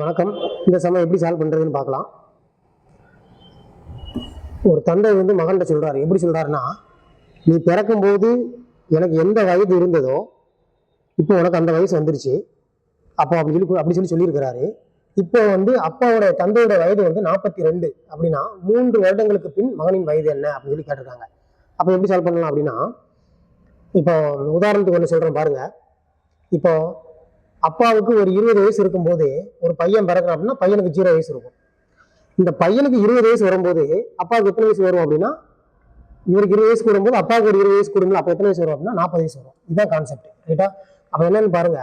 வணக்கம். இந்த சமயம் எப்படி சால்வ் பண்ணுறதுன்னு பார்க்கலாம். ஒரு தந்தை வந்து மகன்கிட்ட சொல்கிறாரு எப்படி சொல்கிறாருன்னா நீ பிறக்கும்போது எனக்கு எந்த வயது இருந்ததோ இப்போ உனக்கு அந்த வயசு வந்துருச்சு. அப்போ அப்படி சொல்லி அப்படி சொல்லி சொல்லியிருக்கிறாரு. இப்போ வந்து அப்பாவோட தந்தையோட வயது வந்து நாற்பத்தி ரெண்டு அப்படின்னா மூன்று வருடங்களுக்கு பின் மகனின் வயது என்ன? அப்படின்னு சொல்லி கேட்டிருக்காங்க. அப்போ எப்படி சால்வ் பண்ணலாம் அப்படின்னா இப்போ உதாரணத்துக்கு ஒன்று சொல்கிறேன் பாருங்கள் இப்போ அப்பாவுக்கு ஒரு இருபது வயசு இருக்கும்போது ஒரு பையன் பிறக்கிறான் அப்படின்னா பையனுக்கு ஜீரோ வயசு இருக்கும். இந்த பையனுக்கு இருபது வயசு வரும்போது அப்பாவுக்கு எத்தனை வயசு வரும் அப்படின்னா இவருக்கு இருபது வயசு வரும்போது அப்பாவுக்கு ஒரு இருபது வயசு கொடுங்க அப்போ எத்தனை வயசு வரும் அப்படின்னா நாற்பது வயசு வரும். இதுதான் கான்செப்ட் ரைட்டா அப்போ என்னன்னு பாருங்க.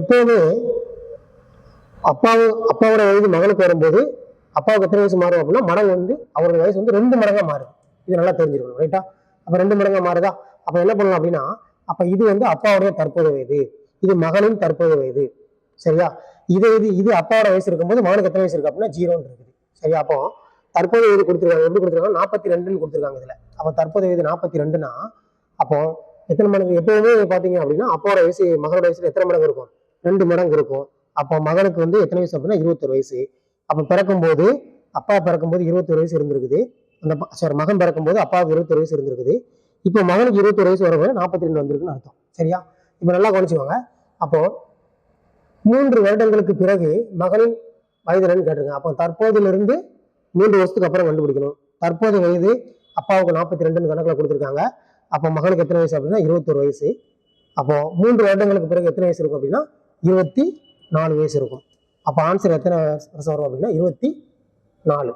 எப்போவுமே அப்பாவு அப்பாவோட வயது மகனுக்கு வரும்போது அப்பாவுக்கு எத்தனை வயசு மாறும் அப்படின்னா மடங்கு வந்து அவரோட வயசு வந்து ரெண்டு மடங்காக மாறுது. இது நல்லா தெரிஞ்சிருக்கணும். ரைட்டா அப்போ ரெண்டு மடங்காக மாறுதா? அப்போ என்ன பண்ணலாம் அப்படின்னா அப்போ இது வந்து அப்பாவுடைய தற்போதைய வயது. இது மகனின் தற்போதைய வயது. சரியா? இது இது இது அப்பாவோட வயசு இருக்கும்போது மகனுக்கு எத்தனை வயசு இருக்கு அப்படின்னா ஜீரோன்னு இருக்குது. சரியா? அப்போ தற்போதைய வயது கொடுத்துருக்காங்க. எப்படி கொடுத்துருக்காங்க நாற்பத்தி ரெண்டுன்னு கொடுத்துருக்காங்க இதுல. அப்போ தற்போதைய வயது நாற்பத்தி ரெண்டுனா அப்போ எத்தனை மடங்கு எப்பவுமே பாத்தீங்க அப்படின்னா அப்பாவோட வயசு மகனோட வயசுல எத்தனை மடங்கு இருக்கும்? ரெண்டு மடங்கு இருக்கும். அப்போ மகனுக்கு வந்து எத்தனை வயசு அப்படின்னா இருபத்தொரு வயசு. அப்போ பிறக்கும்போது அப்பா பிறக்கும்போது இருபத்தொரு வயசு இருந்திருக்குது. அந்த சாரி மகன் பிறக்கும்போது அப்பாவுக்கு இருபத்தொரு வயசு இருந்திருக்குது. இப்போ மகனுக்கு இருபத்தொரு வயசு வரும்போது நாற்பத்தி ரெண்டு வந்திருக்குன்னு அர்த்தம். சரியா? இப்போ நல்லா கவனிச்சுக்கோங்க. அப்போது மூன்று வருடங்களுக்கு பிறகு மகனின் வயது என்னன்னு கேட்டிருங்க. அப்போ தற்போதிலிருந்து மூன்று வருஷத்துக்கு அப்புறம் கண்டுபிடிக்கணும். தற்போது வயது அப்பாவுக்கு நாற்பத்தி ரெண்டுன்னு கணக்கில் கொடுத்துருக்காங்க. அப்போ மகனுக்கு எத்தனை வயசு அப்படின்னா இருபத்தொரு வயசு. அப்போ மூன்று வருடங்களுக்கு பிறகு எத்தனை வயசு இருக்கும் அப்படின்னா இருபத்தி நாலு வயசு இருக்கும். அப்போ ஆன்சர் எத்தனை வருஷம் வரும் அப்படின்னா இருபத்தி நாலு.